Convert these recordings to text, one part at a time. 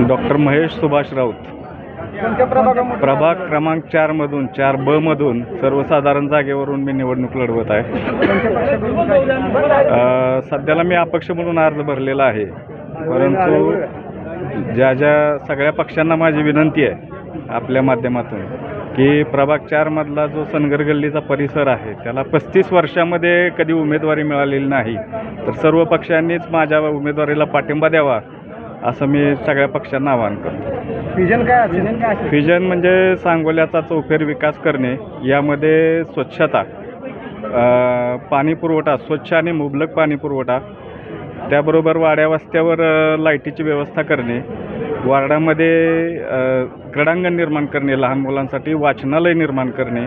Doctor Mahesh Subhash Raut. प्रभाग क्रमांक चारमधून चार ब मधून सर्वसाधारण जागेवरून मी निवडणूक लढवत आहे. सध्याला मी अपक्ष म्हणून अर्ज भरलेला आहे. परंतु ज्या ज्या सगळ्या पक्षांना माझी विनंती आहे आपल्या माध्यमातून की प्रभाग चारमधला जो सनगर गल्लीचा परिसर आहे त्याला पस्तीस वर्षामध्ये कधी उमेदवारी मिळालेली नाही तर सर्व पक्षांनीच माझ्या उमेदवारीला पाठिंबा द्यावा असं मी सगळ्या पक्षांना आवाहन करतो. विजन काय असेल? काय असेल? व्हिजन म्हणजे सांगोल्याचा चौफेर विकास करणे यामध्ये स्वच्छता अ, पाणी पुरवठा स्वच्छ आणि मुबलक पाणी पुरवठा त्याबरोबर वाड्या वस्त्यावर अ, लाईटीची व्यवस्था करणे वार्डामध्ये क्रीडांगण निर्माण करणे लहान मुलांसाठी वाचनालय निर्माण करणे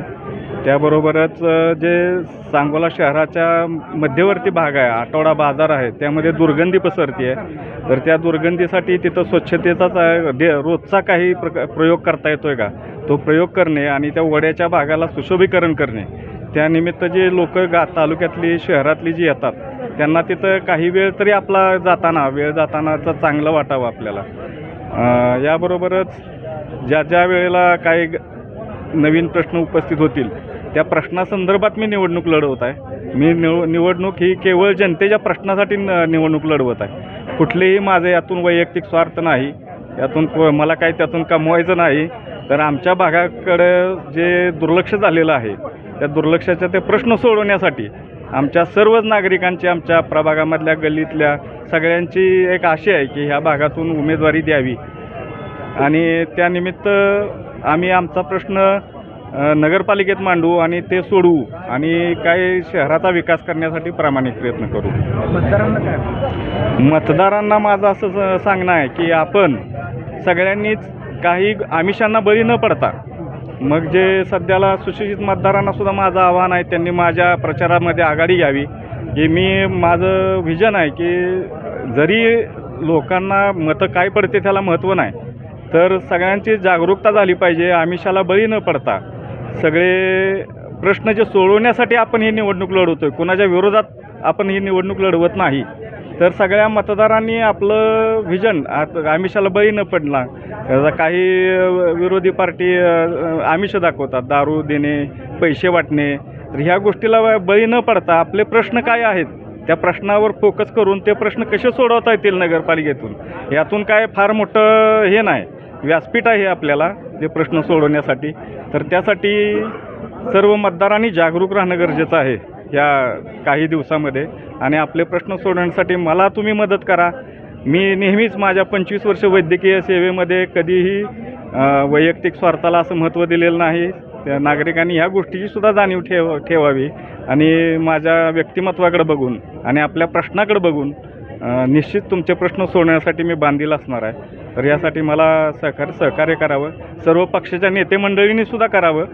त्याबरोबरच जे सांगोला शहराच्या मध्यवर्ती भाग आहे आठवडा बाजार आहे त्यामध्ये दुर्गंधी पसरते आहे. तर त्या दुर्गंधीसाठी तिथं स्वच्छतेचाच आहे, दे रोजचा काही प्रक प्रयोग करता येतो आहे का? तो प्रयोग करणे आणि त्या वड्याच्या भागाला सुशोभीकरण करणे. त्यानिमित्त जे लोक गा तालुक्यातली शहरातली जी येतात त्यांना तिथं काही वेळ तरी आपला जाताना वेळ जातानाचा चांगलं वाटावं आपल्याला. याबरोबरच ज्या ज्या वेळेला काही ग- नवीन प्रश्न उपस्थित होतील त्या प्रश्नासंदर्भात मी निवडणूक लढवत आहे. मी निव निवडणूक ही केवळ जनतेच्या प्रश्नासाठी न निवडणूक लढवत आहे. कुठलेही माझे यातून वैयक्तिक स्वार्थ नाही यातून मला काही त्यातून कमवायचं नाही तर आमच्या भागाकडं जे दुर्लक्ष झालेलं आहे त्या दुर्लक्षाचे ते प्रश्न सोडवण्यासाठी आमच्या सर्वच नागरिकांची आमच्या प्रभागामधल्या गल्लीतल्या सगळ्यांची एक आशा आहे की ह्या भागातून उमेदवारी द्यावी. आणि त्यानिमित्त आम्ही आमचा प्रश्न नगरपालिकेत मांडू आणि ते सोडवू आणि काय शहराचा विकास करण्यासाठी प्रामाणिक प्रयत्न करू. मतदारांना काय? मतदारांना माझं असं सांगणं आहे की आपण सगळ्यांनीच काही आमिषांना बळी न पडता मग जे सध्याला सुशिक्षित मतदारांना सुद्धा माझं आव्हान आहे त्यांनी माझ्या प्रचारामध्ये आघाडी घ्यावी. की मी माझं व्हिजन आहे की जरी लोकांना मतं काय पडते त्याला महत्त्व नाही तर सगळ्यांची जागरूकता झाली पाहिजे आमिषाला बळी न पडता. सगळे प्रश्न जे सोडवण्यासाठी आपण ही निवडणूक लढवतो आहे कोणाच्या विरोधात आपण ही निवडणूक लढवत नाही. तर सगळ्या मतदारांनी आपलं व्हिजन आता आमिषाला बळी न पडला काही विरोधी पार्टी आमिष दाखवतात दारू देणे पैसे वाटणे तर ह्या गोष्टीला बळी न पडता आपले प्रश्न काय आहेत त्या प्रश्नावर फोकस करून ते प्रश्न कसे सोडवता येतील नगरपालिकेतून? यातून काय फार मोठं हे नाही व्यासपीठ आहे आपल्याला ते प्रश्न सोडवण्यासाठी. तर त्यासाठी सर्व मतदारांनी जागरूक राहणं गरजेचं आहे या काही दिवसामध्ये. आणि आपले प्रश्न सोडवण्यासाठी मला तुम्ही मदत करा. मी नेहमीच माझ्या पंचवीस वर्ष वैद्यकीय सेवेमध्ये कधीही वैयक्तिक स्वार्थाला असं महत्त्व दिलेलं नाही. त्या नागरिकांनी ह्या गोष्टीची सुद्धा जाणीव ठेव ठेवावी आणि माझ्या व्यक्तिमत्वाकडे बघून आणि आपल्या प्रश्नाकडे बघून निश्चित तुमचे प्रश्न सोडवण्यासाठी मी बांधील असणार आहे. तर यासाठी मला सहकार सहकार्य करावं. सर्व पक्षाच्या नेते मंडळींनी सुद्धा करावं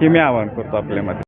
हे मी आवाहन करतो आपल्यामध्ये.